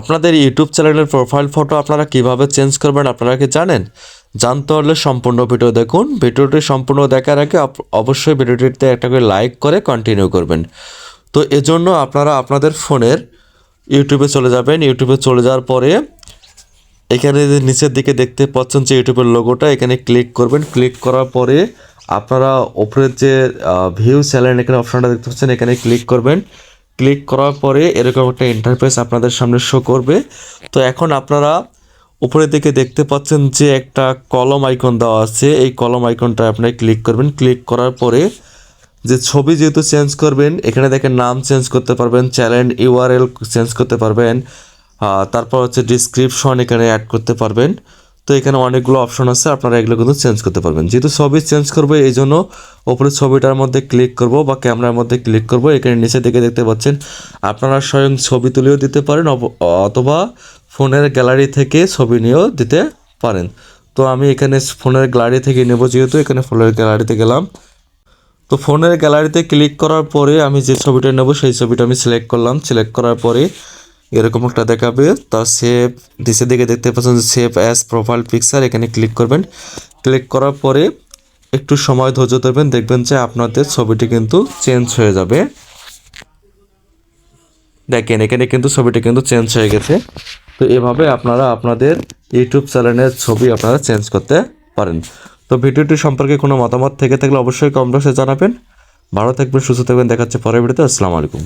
আপনাদের ইউটিউব চ্যানেলের profile photo আপনারা কীভাবে চেঞ্জ করবেন আপনারা কি জানেন? জানতে হলে সম্পূর্ণ ভিডিও দেখুন। ভিডিওটি সম্পূর্ণ দেখার আগে অবশ্যই ভিডিওটিতে একটা করে লাইক করে কন্টিনিউ করবেন। তো এজন্য আপনারা আপনাদের ফোনের ইউটিউবে চলে যাবেন। ইউটিউবে চলে যাওয়ার পরে এখানে নিচের দিকে দেখতে পাচ্ছেন যে ইউটিউবের লোগোটা এখানে ক্লিক করবেন। ক্লিক করার পরে আপনারা ওপরের যে ভিউ স্যালেন এখানে অপশানটা দেখতে পাচ্ছেন, এখানে ক্লিক করবেন। ক্লিক করার পরে এরকম একটা ইন্টারফেস আপনাদের সামনে শো করবে। তো এখন আপনারা উপরের দিকে দেখতে পাচ্ছেন যে একটা কলম আইকন দেওয়া আছে। এই কলম আইকনটা আপনি ক্লিক করবেন। ক্লিক করার পরে যে ছবি যেহেতু চেঞ্জ করবেন, এখানে দেখেন নাম চেঞ্জ করতে পারবেন চ্যানেল ইউআরএল চেঞ্জ করতে পারবেন তারপর হচ্ছে ডিসক্রিপশন এখানে অ্যাড করতে পারবেন। তো এখানে অনেকগুলো অপশন আছে, আপনারা এগুলো কিন্তু চেঞ্জ করতে পারবেন। যেহেতু ছবি চেঞ্জ করব এই জন্য ওপরে ছবিটার মধ্যে ক্লিক করব বা ক্যামেরার মধ্যে ক্লিক করব, এখানে নিচে দিকে দেখতে পাচ্ছেন, আপনারা স্বয়ং ছবি তুলেও দিতে পারেন অথবা ফোনের গ্যালারি থেকে ছবি নিয়েও দিতে পারেন। তো আমি এখানে ফোনের গ্যালারি থেকে নেব, যেহেতু এখানে ফোনের গ্যালারিতে গেলাম। তো ফোনের গ্যালারিতে ক্লিক করার পরে আমি যে ছবিটা নেব, সেই ছবিটা আমি সিলেক্ট করলাম। সিলেক্ট করার পরে এরকম একটা দেখাবে। তার সেভ নিচের দিকে দেখতে পাচ্ছেন সেভ অ্যাজ প্রোফাইল পিকচার এখানে ক্লিক করবেন। ক্লিক করার পরে একটু সময় ধৈর্য ধরবেন, দেখবেন যে আপনাদের ছবিটি কিন্তু চেঞ্জ হয়ে যাবে। দেখেন, এখানে কিন্তু ছবিটি কিন্তু চেঞ্জ হয়ে গেছে। তো এভাবে আপনারা আপনাদের ইউটিউব চ্যানেলের ছবি আপনারা চেঞ্জ করতে পারেন। তো ভিডিওটি সম্পর্কে কোনো মতামত থেকে থাকলে অবশ্যই কমেন্ট বক্সে জানাবেন। ভালো থাকবেন, সুস্থ থাকবেন, দেখাচ্ছে পরের ভিডিওতে। আসসালামু আলাইকুম।